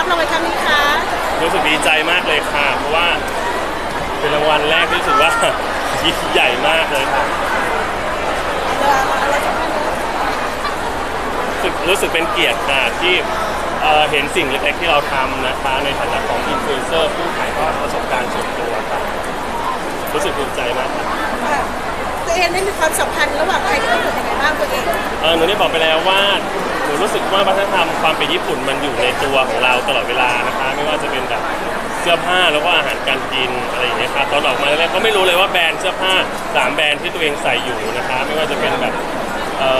รับรางวัลครั้งนี้คะรู้สึกดีใจมากเลยค่ะ เพราะว่าเป็นรางวัลแรกที่รู้สึกว่า ยิ่งใหญ่มากเลยค่ะเอ่ออะไรสำคัญนะรู้สึกรู้สึกเป็นเกียรติค่ะที่เอ่อเห็นสิ่งเล็กๆที่เราทำนะคะในฐานะของอินฟลูเอนเซอร์ผู้ถ่ายทอดประสบการณ์ส่วนตัวค่ะ รู้สึกภูมิใจมากค่ะ ค่ะตัวเองได้มีความสัมพันธ์ระหว่างไทยกับญี่ปุ่นยังไงบ้างตัวเอง เออหนูได้บอกไปแล้วว่าห นูรู้สึกว่าวัฒนธรรมความเป็นญี่ปุ่นมันอยู่ในตัวของเราตลอดเวลานะคะ ไม่ว่าจะเป็นแบบเสื้อผ้าแล้วก็อาหารการกินอะไรอย่างเงี้ยครับตอนออกมาแรกๆก็ไม่รู้เลยว่าแบรนด์เสื้อผ้าสามแบรนด์ที่ตัวเองใส่อยู่นะคะ ไม่ว่าจะเป็นแบบเอ่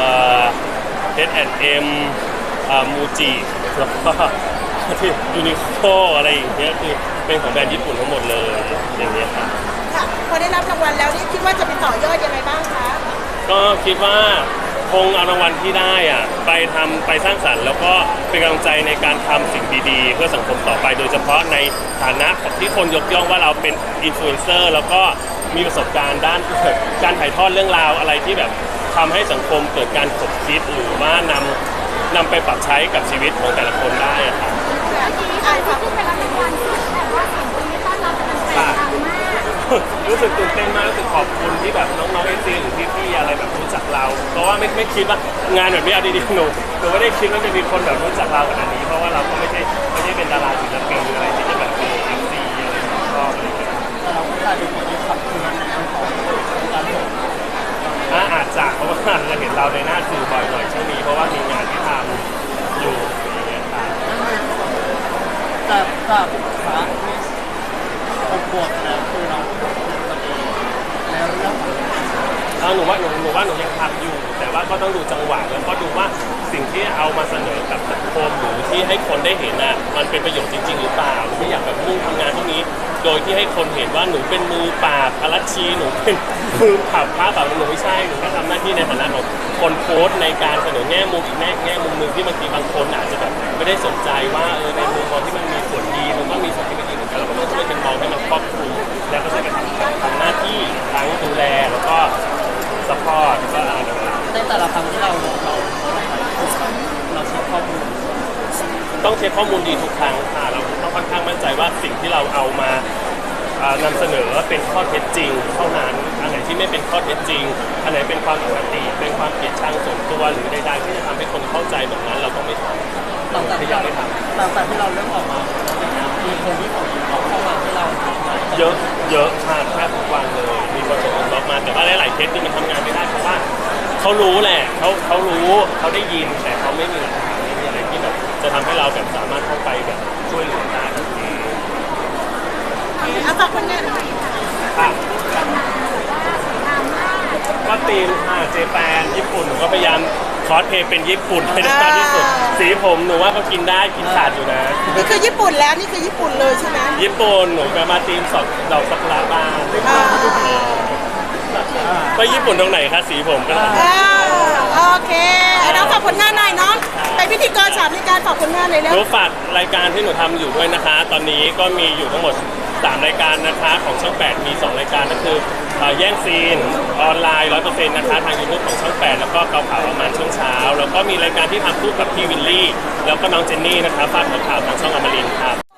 อ H&M เอ่อมูจิแล้วก็ที่ยูนิโคอะไรอย่างเงี้ยคือเป็นของแบรนด์ญี่ปุ่นทั้งหมดเลยอย่างเงี้ยครับค่ะพอได้รับรางวัลแล้วนี่คิดว่าจะไปต่อยอดยังไงบ้างคะก็คิดว่า คงเอารางวัลที่ได้อะไปทำไปสร้างสรรค์ แล้วก็เป็นกำลังใจในการทำสิ่งดีๆ เพื่อสังคมต่อไป โดยเฉพาะในฐานะของที่คนยกย่องว่าเราเป็นอินฟลูเอนเซอร์แล้วก็มีประสบการณ์ด้าน การถ่ายทอดเรื่องราวอะไรที่แบบทำให้สังคมเกิดการขบคิดหรือว่านำนำไปปรับใช้กับชีวิตของแต่ละคนได้อะครับอ่านค่ะที่เป็นรางวัลที่แบบว่าเสียงที่ต้อนรับเป็นแฟนดังมา รู้สึกตื่นเต้นมากรู้สึกขอบคุณที่แบบน้องๆเอซีหรือพี่ๆอะไรแบบรู้จักเรา เพราะว่าไม่ไม่คิดว่างานแบบนี้เอาดีๆหนูหนูไม่ได้คิดว่าจะมีคนแบบรู้จักเราขนาดนี้ เพราะว่าเราก็ไม่ใช่ไม่ใช่เป็นดาราศิลปินหรืออะไรที่จะแบบมีเอซีอะไรที่ชอบอะไรอย่างเงี้ยแต่เราก็กลายเป็นคนที่ขับเคลื่อนในเรื่องของการส่งอะอาจจะเพราะว่าจะเห็นเราในหน้าสื่อบ่อยหน่อยช่วงนี้เพราะว่ามีงานที่ทำอยู่อย่างเงี้ยครับแต่กับพระที่หก บวกแล้วคือเราตัวเองในเรื่องเอาหนูว่าหนูหนูว่าหนูยังทำอยู่ แต่ว่าก็ต้องดูจังหวะแล้วก็ดูว่าสิ่งที่เอามาเสนอกับสังคมหรือที่ให้คนได้เห็นน่ะมันเป็นประโยชน์จริง ๆ หรือเปล่าหนูไม่อยากแบบมุ่งทำงานพวกนี้ โดยที่ให้คนเห็นว่าหนูเป็นมือปราบอารัชชีหนูเป็นมือขับพระแบบหนูไม่ใช่หนูแค่ทำหน้าที่ในฐานะของคนโพสต์ในการเสนอแง่มุมอีกแง่แง่มุมหนึ่งที่บางทีบางคนอาจจะแบบไม่ได้สนใจว่าเออในมุมมองที่มันมีส่วนดีมันก็ แต่ละครั้งที่เราเราเราเช็คข้อมูลต้องเช็คข้อมูลดีทุกครั้งค่ะเราต้องค่อนข้างมั่นใจว่าสิ่งที่เราเอามาอ่านำเสนอเป็นข้อเท็จจริงเท่านั้นอันไหนที่ไม่เป็นข้อเท็จจริงอันไหนเป็นความอคติเป็นความเกลียดชังส่วนตัวหรือใดๆที่จะทำให้คนเข้าใจแบบนั้น เราต้องไม่ทหลังจากำพที่เราหลังจากที่เราเริ่มออกมามีคนที่ส่งอินบ็อกซ์เข้ามาให้เราเยอะเยอะค่ะแทบทุกวันเลยมีคนส่งอินบ็อกมาแต่ว่าหลายๆเคสที่มันทำงานไม่ได้เพราะว่า เขารู้แหละเขาเขารู้เขาได้ยินแต่เขาไม่มีหลักฐานไม่มีอะไรที่แบบจะทำให้เราแบบสามารถเข้าไปแบบช่วยเหลือได้ทันทีเอาฝากผลงานหน่อยค่ะค่ะงามมากก็ทีมอ่าเจแปนญี่ปุ่นหนูก็พยายามคอสเพลย์เป็นญี่ปุ่นให้ได้มากที่สุด สีผมหนูว่าก็กินได้กินขาดอยู่นะ นี่คือญี่ปุ่นแล้วนี่คือญี่ปุ่นเลยใช่ไหมญี่ปุ่นหนูก็มาทีมสองดอกซากุระบ้าง อ่า ไปญี่ปุ่นตรงไหนคะสีผมก็ได้อ่าโอเคน้องฝากผลงานหน่อยเนาะเป็นพิธีกรสามรายการฝากผลงานหน่อยหเร็นูวฝากรายการที่หนูทำอยู่ด้วยนะคะ ตอนนี้ก็มีอยู่ทั้งหมด3รายการนะคะของช่อง 8 มี 2 รายการก็คือเอ่อแย่งซีนออนไลน์100%นะคะทางยูทูบของช่อง 8 แล้วก็เกาข่าวประมาณช่วงเช้า แล้วก็มีรายการที่ทำคู่กับพี่วิลลี่ แล้วก็น้องเจนนี่นะคะฝากข่าวทางช่องอมรินทร์ครับ